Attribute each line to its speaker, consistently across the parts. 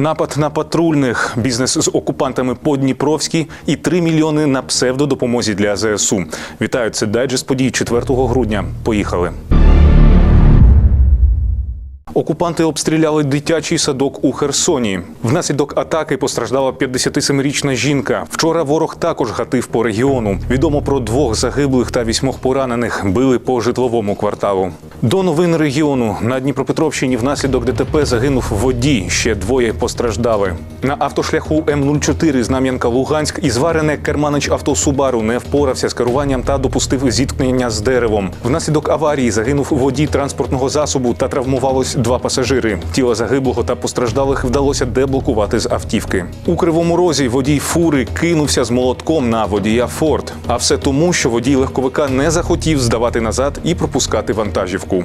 Speaker 1: Напад на патрульних, бізнес з окупантами по Дніпровській і 3 мільйони на псевдодопомозі для ЗСУ. Вітаю, це дайджест подій 4 грудня. Поїхали. Окупанти обстріляли дитячий садок у Херсоні. Внаслідок атаки постраждала 57-річна жінка. Вчора ворог також гатив по регіону. Відомо про двох загиблих та вісьмох поранених. Били по житловому кварталу. До новин регіону на Дніпропетровщині внаслідок ДТП загинув водій. Ще двоє постраждали. На автошляху М04 Знам'янка Луганськ і зварене керманич авто Субару не впорався з керуванням та допустив зіткнення з деревом. Внаслідок аварії загинув водій транспортного засобу та травмувалось два пасажири. Тіла загиблого та постраждалих вдалося деблокувати з автівки. У кривому розі водій фури кинувся з молотком на водія Форд. А все тому, що водій легковика не захотів здавати назад і пропускати вантажівку.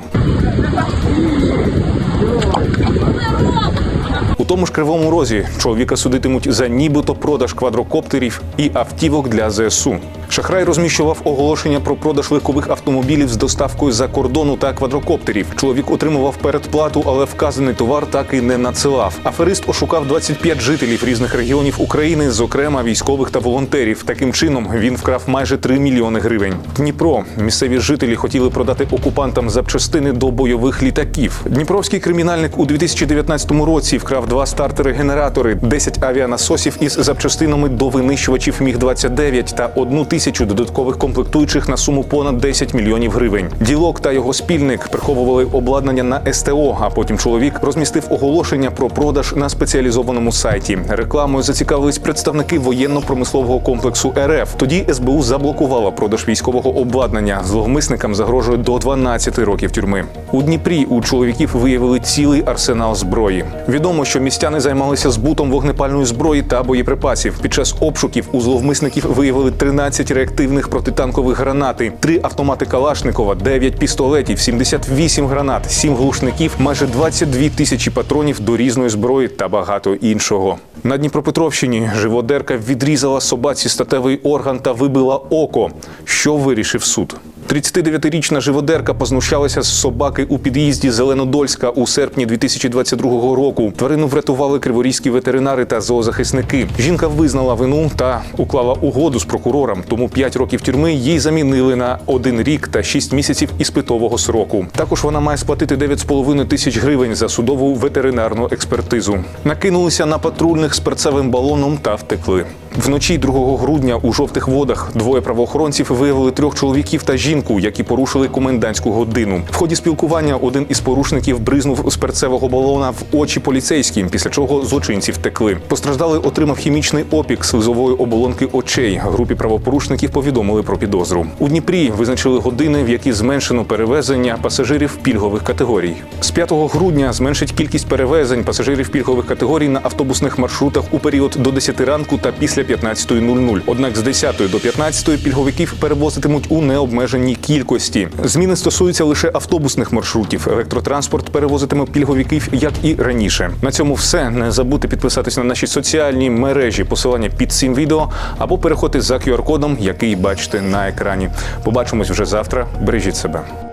Speaker 1: У тому ж кривому розі чоловіка судитимуть за нібито продаж квадрокоптерів і автівок для ЗСУ. Шахрай розміщував оголошення про продаж легкових автомобілів з доставкою за кордону та квадрокоптерів. Чоловік отримував передплату, але вказаний товар так і не надсилав. Аферист ошукав 25 жителів різних регіонів України, зокрема військових та волонтерів. Таким чином він вкрав майже 3 мільйони гривень. Дніпро місцеві жителі хотіли продати окупантам запчастини до бойових літаків. Дніпровський кримінальник у 2019 році вкрав два стартери-генератори, 10 авіанасосів із запчастинами до винищувачів Міг 29 та одну тисячу додаткових комплектуючих на суму понад 10 мільйонів гривень. Ділок та його спільник приховували обладнання на СТО. А потім чоловік розмістив оголошення про продаж на спеціалізованому сайті. Рекламою зацікавились представники воєнно-промислового комплексу РФ. Тоді СБУ заблокувала продаж військового обладнання. Зловмисникам загрожує до 12 років тюрми. У Дніпрі у чоловіків виявили цілий арсенал зброї. Відомо, що містяни займалися збутом вогнепальної зброї та боєприпасів. Під час обшуків у зловмисників виявили 13 реактивних протитанкових гранати, 3 автомати Калашникова, 9 пістолетів, 78 гранат, 7 глушників, майже 22 тисячі патронів до різної зброї та багато іншого. На Дніпропетровщині живодерка відрізала собаці статевий орган та вибила око. Що вирішив суд? 39-річна живодерка познущалася з собаки у під'їзді Зеленодольська у серпні 2022 року. Тварину врятували криворізькі ветеринари та зоозахисники. Жінка визнала вину та уклала угоду з прокурором. Тому 5 років тюрми їй замінили на один рік та 6 місяців іспитового сроку. Також вона має сплатити 9,5 тисяч гривень за судову ветеринарну експертизу. Накинулися на патрульних з перцевим балоном та втекли. Вночі 2 грудня у жовтих водах двоє правоохоронців виявили трьох чоловіків та жінку, які порушили комендантську годину. В ході спілкування один із порушників бризнув з перцевого балона в очі поліцейським, після чого злочинці втекли. Постраждалий отримав хімічний опік слизової оболонки очей. Групі правопорушників повідомили про підозру. У Дніпрі визначили години, в які зменшено перевезення пасажирів пільгових категорій. З 5 грудня зменшить кількість перевезень пасажирів пільгових категорій на автобусних маршрутах у період до 10 ранку та після 15.00. Однак з 10 до 15 пільговиків перевозитимуть у необмеженій кількості. Зміни стосуються лише автобусних маршрутів. Електротранспорт перевозитиме пільговиків як і раніше. На цьому все. Не забудьте підписатись на наші соціальні мережі, посилання під цим відео або переходьте за QR-кодом, який бачите на екрані. Побачимось вже завтра. Бережіть себе.